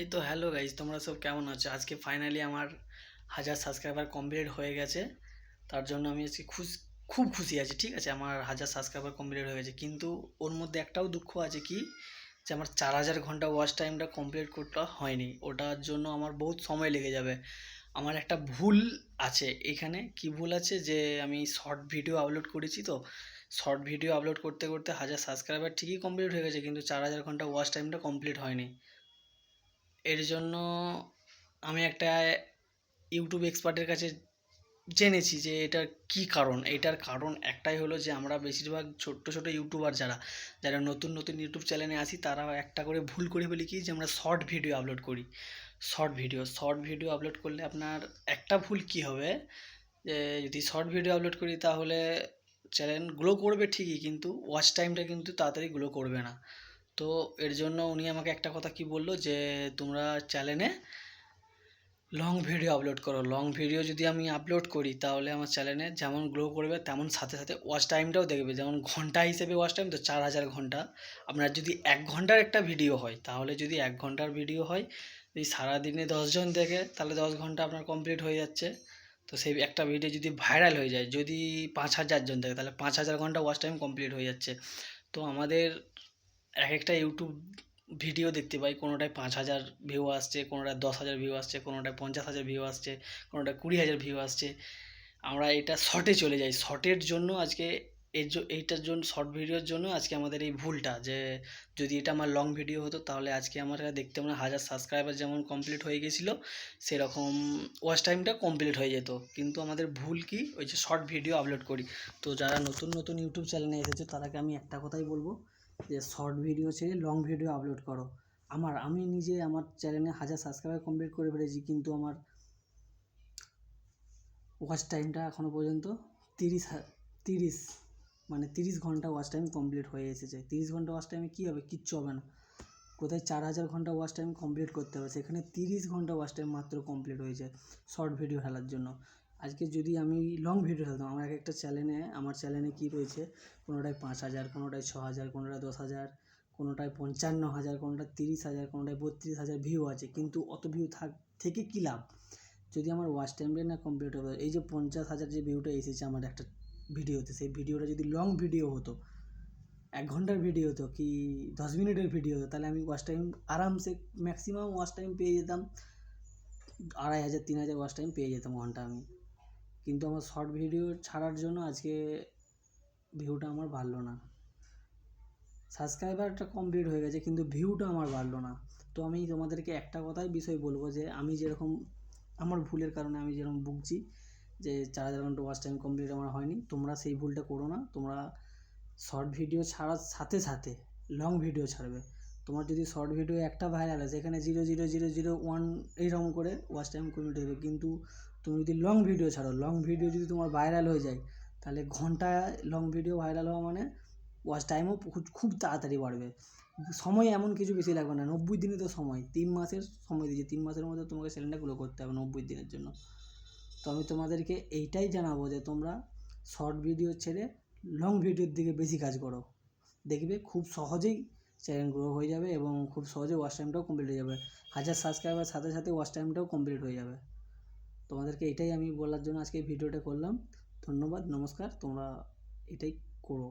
এই তো hello guys তোমরা সব কেমন আছো? আজকে ফাইনালি আমার হাজার সাবস্ক্রাইবার কমপ্লিট হয়ে গেছে। তার জন্য আমি আজকে খুশ, খুব খুশি আছি, ঠিক আছে? আমার হাজার সাবস্ক্রাইবার কমপ্লিট হয়ে গেছে। কিন্তু ওর মধ্যে একটাও দুঃখ আছে কি? যে আমার চার হাজার ঘণ্টা ওয়াচ টাইমটা কমপ্লিট করতে হয়নি। ওটার জন্য আমার বহুত সময় লেগে যাবে। আমার একটা ভুল আছে এখানে। কি ভুল আছে? যে আমি শর্ট ভিডিও আপলোড করেছি তো। শর্ট ভিডিও আপলোড করতে করতে হাজার সাবস্ক্রাইবার ঠিকই কমপ্লিট হয়ে গেছে, কিন্তু চার হাজার ঘণ্টা ওয়াচ টাইমটা কমপ্লিট হয়নি। এর জন্য আমি একটা ইউটিউব এক্সপার্টের কাছে জেনেছি যে এটার কী কারণ। এটার কারণ একটাই হলো যে আমরা বেশিরভাগ ছোট্ট ছোটো ইউটিউবার যারা যারা নতুন নতুন ইউটিউব চ্যানেলে আসি তারা একটা করে ভুল করে ফেলি কি যে আমরা শর্ট ভিডিও আপলোড করি। Short video short video upload করলে আপনার একটা ভুল কি হবে? যে যদি শর্ট ভিডিও আপলোড করি তাহলে চ্যানেল গ্লো করবে ঠিকই, কিন্তু ওয়াচ টাইমটা কিন্তু তাড়াতাড়ি গ্লো করবে না। তো এর জন্য উনি আমাকে একটা কথা কি বলল যে, তোমরা চ্যানেলে লং ভিডিও আপলোড করো। লং ভিডিও যদি আমি আপলোড করি, তাহলে আমার চ্যানেলে যেমন গ্রো করবে, তেমন সাথে সাথে ওয়াচ টাইমটাও দেখবে। যেমন ঘণ্টা হিসেবে ওয়াচ টাইম তো চার হাজার ঘণ্টা। আপনার যদি এক ঘণ্টার একটা ভিডিও হয়, তাহলে যদি এক ঘণ্টার ভিডিও হয় যদি সারাদিনে দশজন দেখে, তাহলে দশ ঘণ্টা আপনার কমপ্লিট হয়ে যাচ্ছে। তো সেই একটা ভিডিও যদি ভাইরাল হয়ে যায়, যদি পাঁচ হাজার জন দেখে, তাহলে পাঁচ হাজার ঘণ্টা ওয়াচ টাইম কমপ্লিট হয়ে যাচ্ছে। তো আমাদের এক একটা ইউটিউব ভিডিও দেখতে পাই, কোনোটায় পাঁচ হাজার ভিউ আসছে, কোনোটায় দশ হাজার ভিউ আসছে, কোনোটায় পঞ্চাশ হাজার ভিউ আসছে, কোনোটায় কুড়ি হাজার ভিউ আসছে। আমরা এটা শর্টে চলে যাই। শর্টের জন্য আজকে এর এইটার জন্য শর্ট ভিডিওর জন্য আজকে আমাদের এই ভুলটা যে, যদি এটা আমার লং ভিডিও হতো তাহলে আজকে আমার দেখতে আমরা হাজার সাবস্ক্রাইবার যেমন কমপ্লিট হয়ে গেছিল, সেরকম ওয়াচ টাইমটা কমপ্লিট হয়ে যেত। কিন্তু আমাদের ভুল কি? ওই যে শর্ট ভিডিও আপলোড করি। তো যারা নতুন নতুন ইউটিউব চ্যানেলে এসেছে তাদেরকে আমি একটা কথাই বলব যে শর্ট ভিডিও ছেড়ে লং ভিডিও আপলোড করো। আমার, আমি নিজে আমার চ্যানেলে হাজার সাবস্ক্রাইবার কমপ্লিট করে ফেলেছি, কিন্তু আমার ওয়াচ টাইমটা এখনও পর্যন্ত তিরিশ তিরিশ মানে তিরিশ ঘণ্টা ওয়াচ টাইম কমপ্লিট হয়ে এসেছে। তিরিশ ঘণ্টা ওয়াচ টাইমে কী হবে? কিচ্ছু হবে না। কোথায় চার হাজার ঘণ্টা ওয়াচ টাইম কমপ্লিট করতে হবে? সেখানে তিরিশ ঘণ্টা ওয়াচ টাইম মাত্র কমপ্লিট হয়েছে শর্ট ভিডিও খেলার জন্য। আজকে যদি আমি লং ভিডিও ফেলতাম আমার এক একটা চ্যানেলে আমার চ্যানেলে কী রয়েছে? কোনোটায় পাঁচ হাজার, কোনোটায় ছ হাজার, কোনোটায় দশ হাজার, কোনোটায় পঞ্চান্ন হাজার, কোনোটায় তিরিশ হাজার, কোনোটায় বত্রিশ হাজার ভিউ আছে। কিন্তু অত ভিউ থাক, থেকে কী লাভ? যদি আমার ওয়াচ টাইমটাই না কমপ্লিট হবে এই যে পঞ্চাশ হাজার যে ভিউটা এসেছে আমার একটা ভিডিওতে সেই ভিডিওটা যদি লং ভিডিও হতো, এক ঘণ্টার ভিডিও হতো কি দশ মিনিটের ভিডিও হতো, তাহলে আমি ওয়াচ টাইম আরামসে ম্যাক্সিমাম ওয়াচ টাইম পেয়ে যেতাম। আড়াই হাজার, তিন হাজার ওয়াচ টাইম পেয়ে যেতাম ঘণ্টা আমি। কিন্তু আমার শর্ট ভিডিও ছাড়ার জন্য আজকে ভিউটা আমার বাড়লো না। সাবস্ক্রাইবারটা কমপ্লিট হয়ে গেছে, কিন্তু ভিউটা আমার বাড়লো না। তো আমি তোমাদেরকে একটা কথাই বিষয় বলব যে, আমি যেরকম আমার ভুলের কারণে আমি যেরকম ভুগছি যে, চার হাজার ঘণ্টা ওয়াচ টাইম কমপ্লিট আমার হয়নি, তোমরা সেই ভুলটা করো না। তোমরা শর্ট ভিডিও ছাড়ার সাথে সাথে লং ভিডিও ছাড়বে। তোমার যদি শর্ট ভিডিও একটা ভাইরাল আছে এখানে zero zero zero zero one এইরকম করে ওয়াচ টাইম কমপ্লিট হবে কিন্তু তুমি যদি লং ভিডিও ছাড়ো লং ভিডিও যদি তোমার ভাইরাল হয়ে যায়, তাহলে ঘন্টায় লং ভিডিও ভাইরাল হওয়া মানে ওয়াচ টাইমও খুব তাড়াতাড়ি বাড়বে। সময় এমন কিছু বেশি লাগবে না, নব্বই দিনে তো সময়, তিন মাসের সময় দিয়েছে, তিন মাসের মধ্যে তোমাকে চ্যানেলটাগুলো করতে হবে নব্বই দিনের জন্য। তো আমি তোমাদেরকে এইটাই জানাব যে তোমরা শর্ট ভিডিও ছেড়ে লং ভিডিওর দিকে বেশি কাজ করো। দেখবে খুব সহজেই চ্যানেল গ্রো হয়ে যাবে এবং খুব সহজে ওয়াচ টাইমটাও কমপ্লিট হয়ে যাবে। হাজার সাবস্ক্রাইবার সাথে সাথে ওয়াচ টাইমটাও কমপ্লিট হয়ে যাবে। তোমাদেরকে এটাই আমি বলার জন্য আজকে ভিডিওটা করলাম। ধন্যবাদ নমস্কার তোমরা এটাই করো।